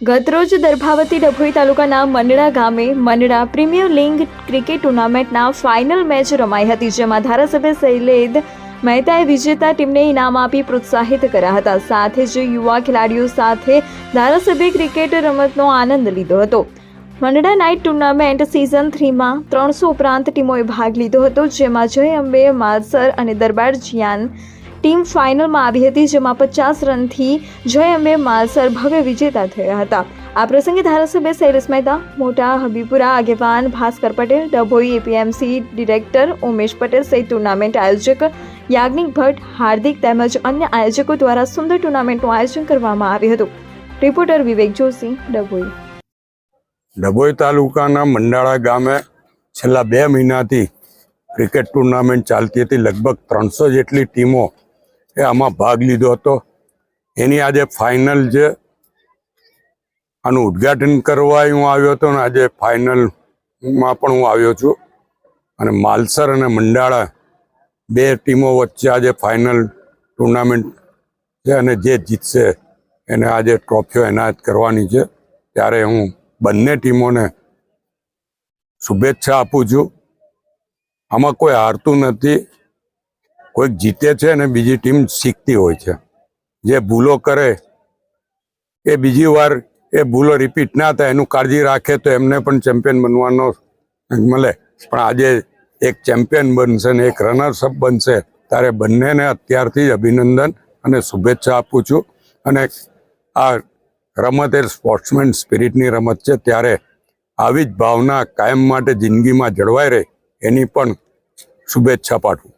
ગતરોજ દર્ભાવતી ડભોઈ તાલુકાના મંડળા ગામે મંડળા પ્રીમિયર લીગ ક્રિકેટ ટુર્નામેન્ટના ફાઇનલ મેચ રમાઈ હતી, જેમાં ધારાસભ્ય શૈલેદ મહેતાએ વિજેતા ટીમને ઇનામ આપી પ્રોત્સાહિત કર્યા હતા. સાથે જ યુવા ખેલાડીઓ સાથે ધારાસભ્ય ક્રિકેટ રમતનો આનંદ લીધો હતો. મંડળા નાઇટ ટુર્નામેન્ટ સિઝન થ્રીમાં ત્રણસો ઉપરાંત ટીમોએ ભાગ લીધો હતો, જેમાં જય અંબે, માલસર અને દરબાર જિયાન ટીમ ફાઇનલમાં આવી હતી, જેમાં પચાસ રનથી જય અંબે માલસર ભવ્ય વિજેતા થયા હતા. આ પ્રસંગે ધારાસભ્ય શૈલેષ મહેતા, મોટા હબીપુરા આગેવાન ભાસ્કર પટેલ, ડભોઈ એપીએમસી ડિરેક્ટર ઉમેશ પટેલ સહિત ટુર્નામેન્ટ આયોજક યાજ્ઞિક ભટ્ટ, હાર્દિક તેમજ અન્ય આયોજકો દ્વારા સુંદર ટુર્નામેન્ટનું આયોજન કરવામાં આવ્યું હતું. રિપોર્ટર વિવેક જોશી, ડભોઈ. ડભોઈ તાલુકાના મંડાળા ગામે છેલ્લા બે મહિનાથી ક્રિકેટ ટુર્નામેન્ટ ચાલતી હતી. લગભગ ત્રણસો જેટલી ટીમો એ આમાં ભાગ લીધો હતો. એની આજે ફાઇનલ જે આનું ઉદ્ઘાટન કરવા હું આવ્યો હતો અને આજે ફાઇનલમાં પણ હું આવ્યો છું. અને માલસર અને મંડાળા બે ટીમો વચ્ચે આજે ફાઇનલ ટુર્નામેન્ટ છે અને જે જીતશે એને આજે ટ્રોફીઓ એનાયત કરવાની છે. ત્યારે હું બંને ટીમોને શુભેચ્છા આપું છું. આમાં કોઈ હારતું નથી. કોઈક જીતે છે અને બીજી ટીમ શીખતી હોય છે. જે ભૂલો કરે, એ બીજી વાર એ ભૂલો રિપીટ ના થાય, એનું કાળજી રાખે તો એમને પણ ચેમ્પિયન બનવાનો મળે. પણ આજે એક ચેમ્પિયન બનશે ને એક રનર્સઅપ બનશે, ત્યારે બંનેને અત્યારથી જ અભિનંદન અને શુભેચ્છા આપું છું. અને આ રમત એ સ્પોર્ટ્સમેન સ્પિરિટની રમત છે, ત્યારે આવી જ ભાવના કાયમ માટે જિંદગીમાં જળવાઈ રહે, એની પણ શુભેચ્છા પાઠવું.